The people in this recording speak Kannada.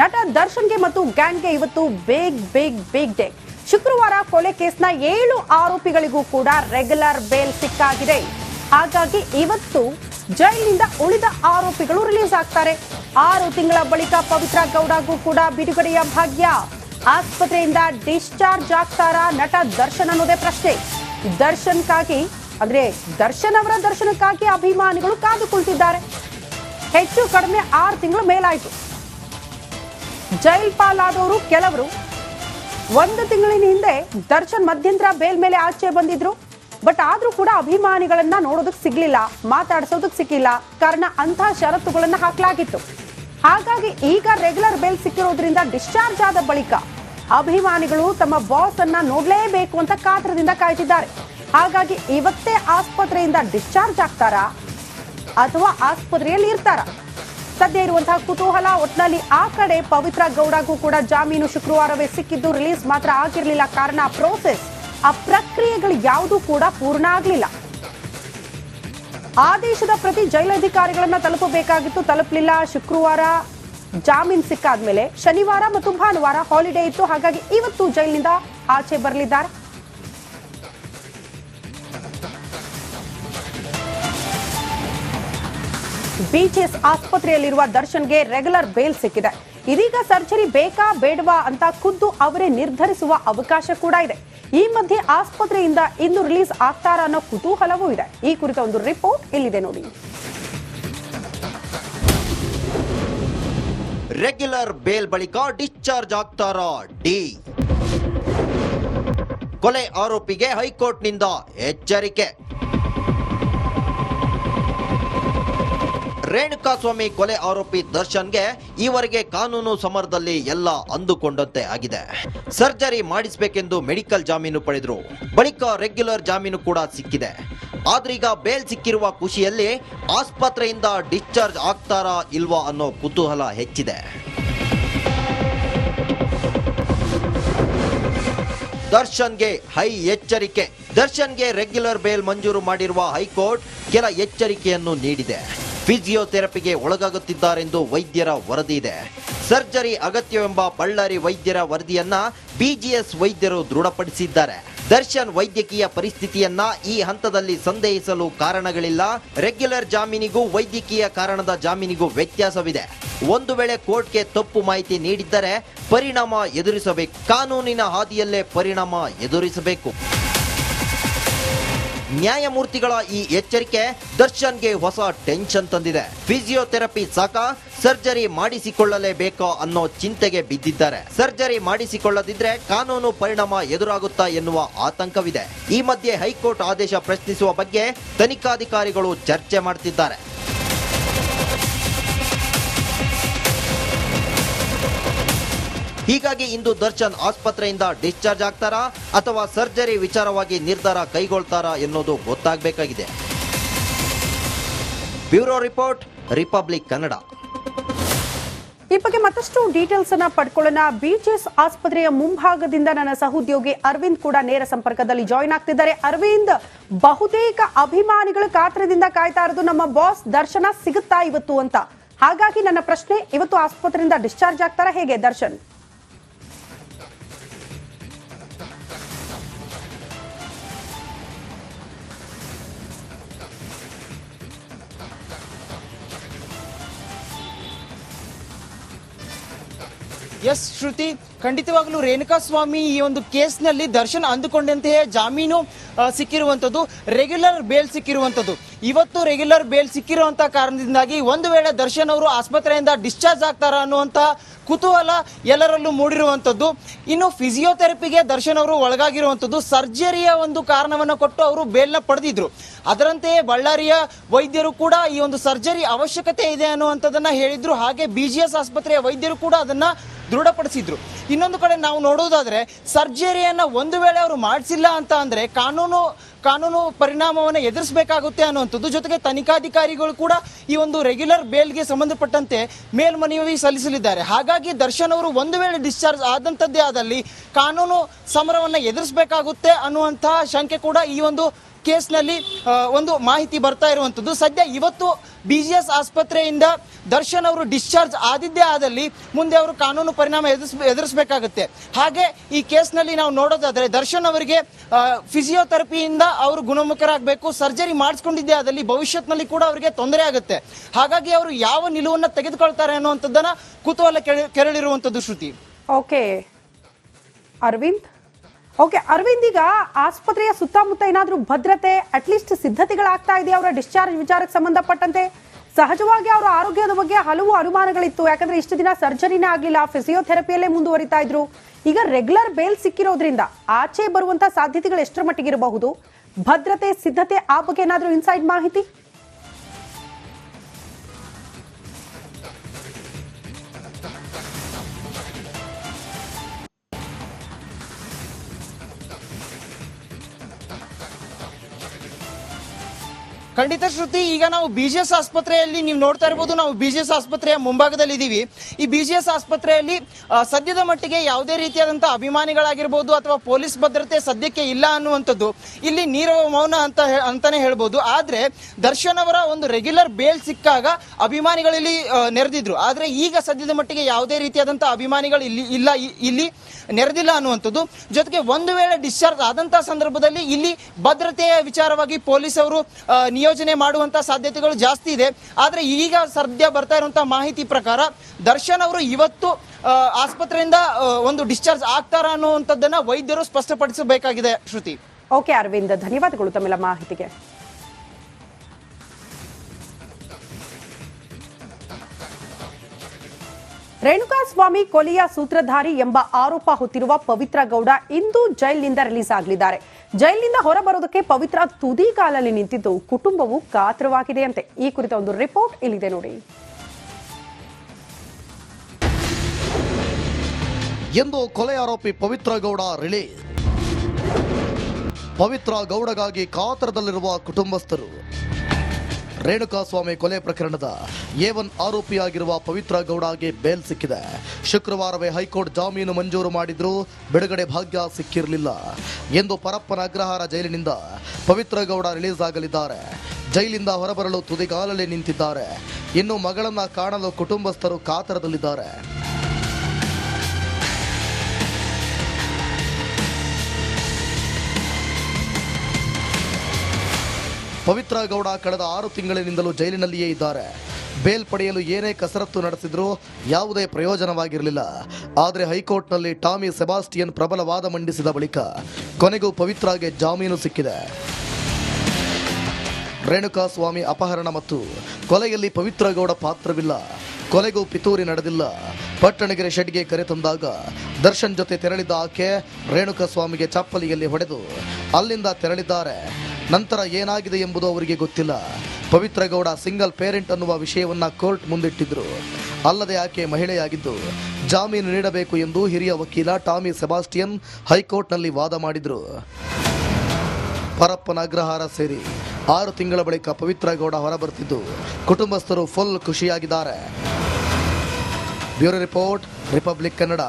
ನಟ ದರ್ಶನ್ಗೆ ಮತ್ತು ಗ್ಯಾಂಗ್ಗೆ ಇವತ್ತು ಬಿಗ್ ಬಿಗ್ ಬಿಗ್ ಡೇ ಶುಕ್ರವಾರ ಕೊಲೆ ಕೇಸ್ನ ಏಳು ಆರೋಪಿಗಳಿಗೂ ಕೂಡ ರೆಗ್ಯುಲರ್ ಬೇಲ್ ಸಿಕ್ಕಾಗಿದೆ. ಹಾಗಾಗಿ ಇವತ್ತು ಜೈಲಿನಿಂದ ಉಳಿದ ಆರೋಪಿಗಳು ರಿಲೀಸ್ ಆಗ್ತಾರೆ. ಆರು ತಿಂಗಳ ಬಳಿಕ ಪವಿತ್ರ ಗೌಡಗೂ ಕೂಡ ಬಿಡುಗಡೆಯ ಭಾಗ್ಯ. ಆಸ್ಪತ್ರೆಯಿಂದ ಡಿಸ್ಚಾರ್ಜ್ ಆಗ್ತಾರಾ ನಟ ದರ್ಶನ್ ಅನ್ನೋದೇ ಪ್ರಶ್ನೆ. ದರ್ಶನ್ಗಾಗಿ, ಅಂದ್ರೆ ದರ್ಶನ್ ಅವರ ದರ್ಶನಕ್ಕಾಗಿ ಅಭಿಮಾನಿಗಳು ಕಾದುಕೊಳ್ತಿದ್ದಾರೆ. ಹೆಚ್ಚು ಕಡಿಮೆ ಆರು ತಿಂಗಳು ಮೇಲಾಯಿತು. ಜೈಲ್ ಪಾಲಾದವರು ಕೆಲವರು ಒಂದು ತಿಂಗಳಿನ ಹಿಂದೆ ದರ್ಶನ್ ಮಧ್ಯಂತರ ಬೇಲ್ ಮೇಲೆ ಆಚೆ ಬಂದಿದ್ರು. ಬಟ್ ಆದ್ರೂ ಕೂಡ ಅಭಿಮಾನಿಗಳನ್ನ ನೋಡೋದಕ್ಕೆ ಸಿಗ್ಲಿಲ್ಲ, ಮಾತಾಡ್ಸೋದಕ್ಕೆ ಸಿಕ್ಕಿಲ್ಲ ಕಾರಣ ಅಂತಹ ಷರತ್ತುಗಳನ್ನ ಹಾಕಲಾಗಿತ್ತು. ಹಾಗಾಗಿ ಈಗ ರೆಗ್ಯುಲರ್ ಬೇಲ್ ಸಿಕ್ಕಿರೋದ್ರಿಂದ ಡಿಸ್ಚಾರ್ಜ್ ಆದ ಬಳಿಕ ಅಭಿಮಾನಿಗಳು ತಮ್ಮ ಬಾಸ್ ಅನ್ನ ನೋಡ್ಲೇಬೇಕು ಅಂತ ಕಾತರದಿಂದ ಕಾಯ್ತಿದ್ದಾರೆ. ಹಾಗಾಗಿ ಇವತ್ತೇ ಆಸ್ಪತ್ರೆಯಿಂದ ಡಿಸ್ಚಾರ್ಜ್ ಆಗ್ತಾರಾ ಅಥವಾ ಆಸ್ಪತ್ರೆಯಲ್ಲಿ ಇರ್ತಾರ? ಸದ್ಯ ಇರುವಂತಹ ಕುತೂಹಲ, ಒಟ್ನಲ್ಲಿ ಆ ಕಡೆ ಪವಿತ್ರ ಗೌಡಗೂ ಕೂಡ ಜಾಮೀನು ಶುಕ್ರವಾರವೇ ಸಿಕ್ಕಿದ್ದು, ರಿಲೀಸ್ ಮಾತ್ರ ಆಗಿರಲಿಲ್ಲ. ಕಾರಣ ಪ್ರೋಸೆಸ್ ಆ ಪ್ರಕ್ರಿಯೆಗಳು ಯಾವುದೂ ಕೂಡ ಪೂರ್ಣ ಆಗಲಿಲ್ಲ. ಆದೇಶದ ಪ್ರತಿ ಜೈಲಧಿಕಾರಿಗಳನ್ನ ತಲುಪಬೇಕಾಗಿತ್ತು, ತಲುಪಲಿಲ್ಲ. ಶುಕ್ರವಾರ ಜಾಮೀನು ಸಿಕ್ಕಾದ್ಮೇಲೆ ಶನಿವಾರ ಮತ್ತು ಭಾನುವಾರ ಹಾಲಿಡೇ ಇತ್ತು. ಹಾಗಾಗಿ ಇವತ್ತು ಜೈಲಿನಿಂದ ಆಚೆ ಬರಲಿದ್ದಾರೆ. ಬಿಜಿಎಸ್ ಆಸ್ಪತ್ರೆಯಲ್ಲಿರುವ ದರ್ಶನ್ಗೆ ರೆಗ್ಯುಲರ್ ಬೇಲ್ ಸಿಕ್ಕಿದೆ. ಇದೀಗ ಸರ್ಜರಿ ಬೇಕಾ ಬೇಡವಾ ಅಂತ ಖುದ್ದು ಅವರೇ ನಿರ್ಧರಿಸುವ ಅವಕಾಶ ಕೂಡ ಇದೆ. ಈ ಮಧ್ಯೆ ಆಸ್ಪತ್ರೆಯಿಂದ ಇಂದು ರಿಲೀಸ್ ಆಗ್ತಾರಾ ಅನ್ನೋ ಕುತೂಹಲವೂ ಇದೆ. ಈ ಕುರಿತ ಒಂದು ರಿಪೋರ್ಟ್ ಇಲ್ಲಿದೆ ನೋಡಿ. ರೆಗ್ಯುಲರ್ ಬೇಲ್ ಬಳಿಕ ಡಿಸ್ಚಾರ್ಜ್ ಆಗ್ತಾರ ಡಿ. ಕೊಲೆ ಆರೋಪಿಗೆ ಹೈಕೋರ್ಟ್ನಿಂದ ಎಚ್ಚರಿಕೆ. ರೇಣುಕಾಸ್ವಾಮಿ ಕೊಲೆ ಆರೋಪಿ ದರ್ಶನ್ಗೆ ಈವರೆಗೆ ಕಾನೂನು ಸಮರದಲ್ಲಿ ಎಲ್ಲ ಅಂದುಕೊಂಡಂತೆ ಆಗಿದೆ. ಸರ್ಜರಿ ಮಾಡಿಸಬೇಕೆಂದು ಮೆಡಿಕಲ್ ಜಾಮೀನು ಪಡೆದರು. ಬಳಿಕ ರೆಗ್ಯುಲರ್ ಜಾಮೀನು ಕೂಡ ಸಿಕ್ಕಿದೆ. ಆದ್ರೀಗ ಬೇಲ್ ಸಿಕ್ಕಿರುವ ಖುಷಿಯಲ್ಲಿ ಆಸ್ಪತ್ರೆಯಿಂದ ಡಿಸ್ಚಾರ್ಜ್ ಆಗ್ತಾರಾ ಇಲ್ವಾ ಅನ್ನೋ ಕುತೂಹಲ ಹೆಚ್ಚಿದೆ. ದರ್ಶನ್ಗೆ ಹೈ ಎಚ್ಚರಿಕೆ. ದರ್ಶನ್ಗೆ ರೆಗ್ಯುಲರ್ ಬೇಲ್ ಮಂಜೂರು ಮಾಡಿರುವ ಹೈಕೋರ್ಟ್ ಕೆಲ ಎಚ್ಚರಿಕೆಯನ್ನು ನೀಡಿದೆ. ಫಿಸಿಯೋಥೆರಪಿಗೆ ಒಳಗಾಗುತ್ತಿದ್ದಾರೆಂದು ವೈದ್ಯರ ವರದಿ ಇದೆ. ಸರ್ಜರಿ ಅಗತ್ಯವೆಂಬ ಬಳ್ಳಾರಿ ವೈದ್ಯರ ವರದಿಯನ್ನ ಬಿಜಿಎಸ್ ವೈದ್ಯರು ದೃಢಪಡಿಸಿದ್ದಾರೆ. ದರ್ಶನ್ ವೈದ್ಯಕೀಯ ಪರಿಸ್ಥಿತಿಯನ್ನ ಈ ಹಂತದಲ್ಲಿ ಸಂದೇಹಿಸಲು ಕಾರಣಗಳಿಲ್ಲ. ರೆಗ್ಯುಲರ್ ಜಾಮೀನಿಗೂ ವೈದ್ಯಕೀಯ ಕಾರಣದ ಜಾಮೀನಿಗೂ ವ್ಯತ್ಯಾಸವಿದೆ. ಒಂದು ವೇಳೆ ಕೋರ್ಟ್ಗೆ ತಪ್ಪು ಮಾಹಿತಿ ನೀಡಿದ್ದರೆ ಪರಿಣಾಮ ಎದುರಿಸಬೇಕು. ಕಾನೂನಿನ ಹಾದಿಯಲ್ಲೇ ಪರಿಣಾಮ ಎದುರಿಸಬೇಕು. ನ್ಯಾಯಮೂರ್ತಿಗಳ ಈ ಎಚ್ಚರಿಕೆ ದರ್ಶನ್ಗೆ ಹೊಸ ಟೆನ್ಷನ್ ತಂದಿದೆ. ಫಿಸಿಯೋಥೆರಪಿ ಸಾಕ ಸರ್ಜರಿ ಮಾಡಿಸಿಕೊಳ್ಳಲೇಬೇಕೋ ಅನ್ನೋ ಚಿಂತೆಗೆ ಬಿದ್ದಿದ್ದಾರೆ. ಸರ್ಜರಿ ಮಾಡಿಸಿಕೊಳ್ಳದಿದ್ರೆ ಕಾನೂನು ಪರಿಣಾಮ ಎದುರಾಗುತ್ತಾ ಎನ್ನುವ ಆತಂಕವಿದೆ. ಈ ಮಧ್ಯೆ ಹೈಕೋರ್ಟ್ ಆದೇಶ ಪ್ರಶ್ನಿಸುವ ಬಗ್ಗೆ ತನಿಖಾಧಿಕಾರಿಗಳು ಚರ್ಚೆ ಮಾಡ್ತಿದ್ದಾರೆ. ಹೀಗಾಗಿ ಇಂದು ದರ್ಶನ್ ಆಸ್ಪತ್ರೆಯಿಂದ ಡಿಸ್ಚಾರ್ಜ್ ಆಗ್ತಾರಾ ಅಥವಾ ಸರ್ಜರಿ ವಿಚಾರವಾಗಿ ನಿರ್ಧಾರ ಕೈಗೊಳ್ತಾರಾ ಎನ್ನುವುದು ಗೊತ್ತಾಗಬೇಕಾಗಿದೆ. Bureau report, Republic Kannada. ಈ ಬಗ್ಗೆ ಮತ್ತಷ್ಟು ಡೀಟೇಲ್ಸ್ ಅನ್ನ ಪಡ್ಕೊಳ್ಳೋಣ. ಬಿಜಿಎಸ್ ಆಸ್ಪತ್ರೆಯ ಮುಂಭಾಗದಿಂದ ನನ್ನ ಸಹೋದ್ಯೋಗಿ ಅರವಿಂದ್ ಕೂಡ ನೇರ ಸಂಪರ್ಕದಲ್ಲಿ ಜಾಯಿನ್ ಆಗ್ತಿದ್ದಾರೆ. ಅರವಿಂದ್, ಬಹುತೇಕ ಅಭಿಮಾನಿಗಳು ಕಾತ್ರದಿಂದ ಕಾಯ್ತಾ ಇರೋದು ನಮ್ಮ ಬಾಸ್ ದರ್ಶನ ಸಿಗುತ್ತಾ ಇವತ್ತು ಅಂತ. ಹಾಗಾಗಿ ನನ್ನ ಪ್ರಶ್ನೆ, ಇವತ್ತು ಆಸ್ಪತ್ರೆಯಿಂದ ಡಿಸ್ಚಾರ್ಜ್ ಆಗ್ತಾರಾ ಹೇಗೆ ದರ್ಶನ್? ಎಸ್, ಶ್ರುತಿ, ಖಂಡಿತವಾಗ್ಲೂ ರೇಣುಕಾಸ್ವಾಮಿ ಈ ಒಂದು ಕೇಸ್ನಲ್ಲಿ ದರ್ಶನ್ ಅಂದುಕೊಂಡಂತೆಯೇ ಜಾಮೀನು ಸಿಕ್ಕಿರುವಂಥದ್ದು, ರೆಗ್ಯುಲರ್ ಬೇಲ್ ಸಿಕ್ಕಿರುವಂಥದ್ದು. ಇವತ್ತು ರೆಗ್ಯುಲರ್ ಬೇಲ್ ಸಿಕ್ಕಿರುವಂಥ ಕಾರಣದಿಂದಾಗಿ ಒಂದು ವೇಳೆ ದರ್ಶನ್ ಅವರು ಆಸ್ಪತ್ರೆಯಿಂದ ಡಿಸ್ಚಾರ್ಜ್ ಆಗ್ತಾರಾ ಅನ್ನುವಂಥ ಕುತೂಹಲ ಎಲ್ಲರಲ್ಲೂ ಮೂಡಿರುವಂಥದ್ದು. ಇನ್ನು ಫಿಸಿಯೋಥೆರಪಿಗೆ ದರ್ಶನ್ ಅವರು ಒಳಗಾಗಿರುವಂಥದ್ದು ಸರ್ಜರಿಯ ಒಂದು ಕಾರಣವನ್ನು ಕೊಟ್ಟು ಅವರು ಬೇಲ್ನ ಪಡೆದಿದ್ರು. ಅದರಂತೆಯೇ ಬಳ್ಳಾರಿಯ ವೈದ್ಯರು ಕೂಡ ಈ ಒಂದು ಸರ್ಜರಿ ಅವಶ್ಯಕತೆ ಇದೆ ಅನ್ನುವಂಥದ್ದನ್ನು ಹೇಳಿದ್ರು. ಹಾಗೆ ಬಿ ಜಿ ಎಸ್ ಆಸ್ಪತ್ರೆಯ ವೈದ್ಯರು ಕೂಡ ಅದನ್ನ ದೃಢಪಡಿಸಿದ್ರು. ಇನ್ನೊಂದು ಕಡೆ ನಾವು ನೋಡೋದಾದ್ರೆ ಸರ್ಜರಿಯನ್ನ ಒಂದು ವೇಳೆ ಅವರು ಮಾಡಿಸಿಲ್ಲ ಅಂತ ಅಂದ್ರೆ ಕಾನೂನು ಕಾನೂನು ಪರಿಣಾಮವನ್ನು ಎದುರಿಸಬೇಕಾಗುತ್ತೆ ಅನ್ನುವಂಥದ್ದು. ಜೊತೆಗೆ ತನಿಖಾಧಿಕಾರಿಗಳು ಕೂಡ ಈ ಒಂದು ರೆಗ್ಯುಲರ್ ಬೇಲ್ಗೆ ಸಂಬಂಧಪಟ್ಟಂತೆ ಮೇಲ್ಮನವಿ ಸಲ್ಲಿಸಲಿದ್ದಾರೆ. ಹಾಗಾಗಿ ದರ್ಶನ್ ಅವರು ಒಂದು ವೇಳೆ ಡಿಸ್ಚಾರ್ಜ್ ಆದಂಥದ್ದೇ ಆದಲ್ಲಿ ಕಾನೂನು ಸಮರವನ್ನು ಎದುರಿಸಬೇಕಾಗುತ್ತೆ ಅನ್ನುವಂತಹ ಶಂಕೆ ಕೂಡ ಈ ಒಂದು ಕೇಸ್ನಲ್ಲಿ ಒಂದು ಮಾಹಿತಿ ಬರ್ತಾ ಇರುವಂಥದ್ದು. ಸದ್ಯ ಇವತ್ತು ಬಿ ಜಿ ಎಸ್ ಆಸ್ಪತ್ರೆಯಿಂದ ದರ್ಶನ್ ಅವರು ಡಿಸ್ಚಾರ್ಜ್ ಆದಿದ್ದೇ ಆದಲ್ಲಿ ಮುಂದೆ ಅವರು ಕಾನೂನು ಪರಿಣಾಮ ಎದುರಿಸ್, ಎದುರಿಸಬೇಕಾಗುತ್ತೆ. ಹಾಗೆ ಈ ಕೇಸ್ನಲ್ಲಿ ನಾವು ನೋಡೋದಾದರೆ ದರ್ಶನ್ ಅವರಿಗೆ ಫಿಸಿಯೋಥೆರಪಿಯಿಂದ ಅವರು ಗುಣಮುಖರಾಗಬೇಕು, ಸರ್ಜರಿ ಮಾಡಿಸ್ಕೊಂಡಿದ್ದೇ ಆದಲ್ಲಿ ಭವಿಷ್ಯತ್ನಲ್ಲಿ ಕೂಡ ಅವರಿಗೆ ತೊಂದರೆ ಆಗುತ್ತೆ. ಹಾಗಾಗಿ ಅವರು ಯಾವ ನಿಲುವನ್ನು ತೆಗೆದುಕೊಳ್ತಾರೆ ಅನ್ನುವಂಥದ್ದನ್ನು ಕುತೂಹಲ ಕೆರಳಿರುವಂಥದ್ದು ಶ್ರುತಿ. ಓಕೆ. ಅರವಿಂದ್? ಓಕೆ, ಅರವಿಂದ್, ಈಗ ಆಸ್ಪತ್ರೆಯ ಸುತ್ತಮುತ್ತ ಏನಾದರೂ ಭದ್ರತೆ ಅಟ್ಲೀಸ್ಟ್ ಸಿದ್ಧತೆಗಳಾಗ್ತಾ ಇದೆಯಾ? ಅವರ ಡಿಸ್ಚಾರ್ಜ್ ವಿಚಾರಕ್ಕೆ ಸಂಬಂಧಪಟ್ಟಂತೆ ಸಹಜವಾಗಿ ಅವರ ಆರೋಗ್ಯದ ಬಗ್ಗೆ ಹಲವು ಅನುಮಾನಗಳಿತ್ತು. ಯಾಕಂದ್ರೆ ಇಷ್ಟು ದಿನ ಸರ್ಜರಿನೇ ಆಗಲಿಲ್ಲ ಫಿಸಿಯೋಥೆರಪಿಯಲ್ಲೇ ಮುಂದುವರಿತಾ ಇದ್ರು. ಈಗ ರೆಗ್ಯುಲರ್ ಬೇಲ್ ಸಿಕ್ಕಿರೋದ್ರಿಂದ ಆಚೆ ಬರುವಂತ ಸಾಧ್ಯತೆಗಳು ಎಷ್ಟರ ಮಟ್ಟಿಗೆ ಇರಬಹುದು ಭದ್ರತೆ, ಸಿದ್ಧತೆ, ಆ ಬಗ್ಗೆ ಏನಾದರೂ ಇನ್ಸೈಡ್ ಮಾಹಿತಿ? ಖಂಡಿತ ಶ್ರುತಿ, ಈಗ ನಾವು ಬಿ ಜಿ ಎಸ್ ಆಸ್ಪತ್ರೆಯಲ್ಲಿ ನೀವು ನೋಡ್ತಾ ಇರ್ಬೋದು, ನಾವು ಬಿ ಜಿ ಎಸ್ ಆಸ್ಪತ್ರೆಯ ಮುಂಭಾಗದಲ್ಲಿ ಇದ್ದೀವಿ ಈ ಬಿ ಜಿ ಎಸ್ ಆಸ್ಪತ್ರೆಯಲ್ಲಿ ಸದ್ಯದ ಮಟ್ಟಿಗೆ ಯಾವುದೇ ರೀತಿಯಾದಂತಹ ಅಭಿಮಾನಿಗಳಾಗಿರ್ಬೋದು ಅಥವಾ ಪೊಲೀಸ್ ಭದ್ರತೆ ಸದ್ಯಕ್ಕೆ ಇಲ್ಲ ಅನ್ನುವಂಥದ್ದು ಇಲ್ಲಿ ನೀರವ ಮೌನ ಅಂತ ಅಂತಾನೆ ಹೇಳ್ಬೋದು. ಆದ್ರೆ, ದರ್ಶನ್ ಅವರ ಒಂದು ರೆಗ್ಯುಲರ್ ಬೇಲ್ ಸಿಕ್ಕಾಗ ಅಭಿಮಾನಿಗಳಲ್ಲಿ ನೆರೆದಿದ್ರು. ಆದ್ರೆ ಈಗ ಸದ್ಯದ ಮಟ್ಟಿಗೆ ಯಾವುದೇ ರೀತಿಯಾದಂತಹ ಅಭಿಮಾನಿಗಳು ಇಲ್ಲಿ, ಇಲ್ಲ ಇಲ್ಲಿ ನೆರೆದಿಲ್ಲ ಅನ್ನುವಂಥದ್ದು. ಜೊತೆಗೆ ಒಂದು ವೇಳೆ ಡಿಸ್ಚಾರ್ಜ್ ಆದಂತಹ ಸಂದರ್ಭದಲ್ಲಿ ಇಲ್ಲಿ ಭದ್ರತೆಯ ವಿಚಾರವಾಗಿ ಪೊಲೀಸ್ ಅವರು ನಿಯೋಜನೆ ಮಾಡುವಂತ ಸಾಧ್ಯತೆಗಳು ಜಾಸ್ತಿ ಇದೆ. ಆದ್ರೆ ಈಗ ಸದ್ಯ ಬರ್ತಾ ಇರುವಂತಹ ಮಾಹಿತಿ ಪ್ರಕಾರ ದರ್ಶನ್ ಅವರು ಇವತ್ತು ಆಸ್ಪತ್ರೆಯಿಂದ ಒಂದು ಡಿಸ್ಚಾರ್ಜ್ ಆಗ್ತಾರ ಅನ್ನುವಂಥದ್ದನ್ನ ವೈದ್ಯರು ಸ್ಪಷ್ಟಪಡಿಸಬೇಕಾಗಿದೆ, ಶ್ರುತಿ. ಓಕೆ, ಅರವಿಂದ್, ಧನ್ಯವಾದಗಳು ತಮ್ಮೆಲ್ಲ ಮಾಹಿತಿಗೆ. ರೇಣುಕಾಸ್ವಾಮಿ ಕೊಲೆಯ ಸೂತ್ರಧಾರಿ ಎಂಬ ಆರೋಪ ಹೊತ್ತಿರುವ ಪವಿತ್ರ ಗೌಡ ಇಂದು ಜೈಲಿನಿಂದ ರಿಲೀಸ್ ಆಗಲಿದ್ದಾರೆ. ಜೈಲಿನಿಂದ ಹೊರಬರೋದಕ್ಕೆ ಪವಿತ್ರ ತುದಿಗಾಲಲ್ಲಿ ನಿಂತಿದ್ದು ಕುಟುಂಬವು ಕಾತರವಾಗಿದೆಯಂತೆ ಈ ಕುರಿತ ಒಂದು ರಿಪೋರ್ಟ್ ಇಲ್ಲಿದೆ ನೋಡಿ. ಎಂದು ಕೊಲೆ ಆರೋಪಿ ಪವಿತ್ರ ಗೌಡ ರಿಲೀಸ್. ಪವಿತ್ರ ಗೌಡಗಾಗಿ ಕಾತರದಲ್ಲಿರುವ ಕುಟುಂಬಸ್ಥರು. ರೇಣುಕಾಸ್ವಾಮಿ ಕೊಲೆ ಪ್ರಕರಣದ ಎ ಒನ್ ಆರೋಪಿಯಾಗಿರುವ ಪವಿತ್ರ ಗೌಡಗೆ ಬೇಲ್ ಸಿಕ್ಕಿದೆ. ಶುಕ್ರವಾರವೇ ಹೈಕೋರ್ಟ್ ಜಾಮೀನು ಮಂಜೂರು ಮಾಡಿದ್ರೂ ಬಿಡುಗಡೆ ಭಾಗ್ಯ ಸಿಕ್ಕಿರಲಿಲ್ಲ ಎಂದು ಪರಪ್ಪನ ಅಗ್ರಹಾರ ಜೈಲಿನಿಂದ ಪವಿತ್ರ ಗೌಡ ರಿಲೀಸ್ ಆಗಲಿದ್ದಾರೆ. ಜೈಲಿಂದ ಹೊರಬರಲು ತುದಿಗಾಲಲ್ಲಿ ನಿಂತಿದ್ದಾರೆ. ಇನ್ನು ಮಗಳನ್ನ ಕಾಣಲು ಕುಟುಂಬಸ್ಥರು ಕಾತರದಲ್ಲಿದ್ದಾರೆ. ಪವಿತ್ರ ಗೌಡ ಕಳೆದ ಆರು ತಿಂಗಳಿನಿಂದಲೂ ಜೈಲಿನಲ್ಲಿಯೇ ಇದ್ದಾರೆ. ಬೇಲ್ ಪಡೆಯಲು ಏನೇ ಕಸರತ್ತು ನಡೆಸಿದ್ರೂ ಯಾವುದೇ ಪ್ರಯೋಜನವಾಗಿರಲಿಲ್ಲ. ಆದರೆ ಹೈಕೋರ್ಟ್ನಲ್ಲಿ ಟಾಮಿ ಸೆಬಾಸ್ಟಿಯನ್ ಪ್ರಬಲ ವಾದ ಮಂಡಿಸಿದ ಬಳಿಕ ಕೊನೆಗೂ ಪವಿತ್ರಾಗೆ ಜಾಮೀನು ಸಿಕ್ಕಿದೆ. ರೇಣುಕಾಸ್ವಾಮಿ ಅಪಹರಣ ಮತ್ತು ಕೊಲೆಯಲ್ಲಿ ಪವಿತ್ರ ಗೌಡ ಪಾತ್ರವಿಲ್ಲ. ಕೊಲೆಗೂ ಪಿತೂರಿ ನಡೆದಿಲ್ಲ. ಪಟ್ಟಣಗೆರೆ ಶೆಡ್ಗೆ ಕರೆತಂದಾಗ ದರ್ಶನ್ ಜೊತೆ ತೆರಳಿದ್ದ ಆಕೆ ರೇಣುಕಾಸ್ವಾಮಿಗೆ ಚಪ್ಪಲಿಯಲ್ಲಿ ಹೊಡೆದು ಅಲ್ಲಿಂದ ತೆರಳಿದ್ದಾರೆ. ನಂತರ ಏನಾಗಿದೆ ಎಂಬುದು ಅವರಿಗೆ ಗೊತ್ತಿಲ್ಲ. ಪವಿತ್ರ ಗೌಡ ಸಿಂಗಲ್ ಪೇರೆಂಟ್ ಅನ್ನುವ ವಿಷಯವನ್ನ ಕೋರ್ಟ್ ಮುಂದಿಟ್ಟಿದ್ರು. ಅಲ್ಲದೆ ಆಕೆ ಮಹಿಳೆಯಾಗಿದ್ದು, ಜಾಮೀನು ನೀಡಬೇಕು ಎಂದು ಹಿರಿಯ ವಕೀಲ ಟಾಮಿ ಸೆಬಾಸ್ಟಿಯನ್ ಹೈಕೋರ್ಟ್ನಲ್ಲಿ ವಾದ ಮಾಡಿದ್ರು. ಪರಪ್ಪನ ಅಗ್ರಹಾರ ಸೇರಿ ಆರು ತಿಂಗಳ ಬಳಿಕ ಪವಿತ್ರ ಗೌಡ ಹೊರಬರ್ತಿದ್ದು. ಕುಟುಂಬಸ್ಥರು full ಖುಷಿಯಾಗಿದ್ದಾರೆ. Bureau report, Republic Kannada.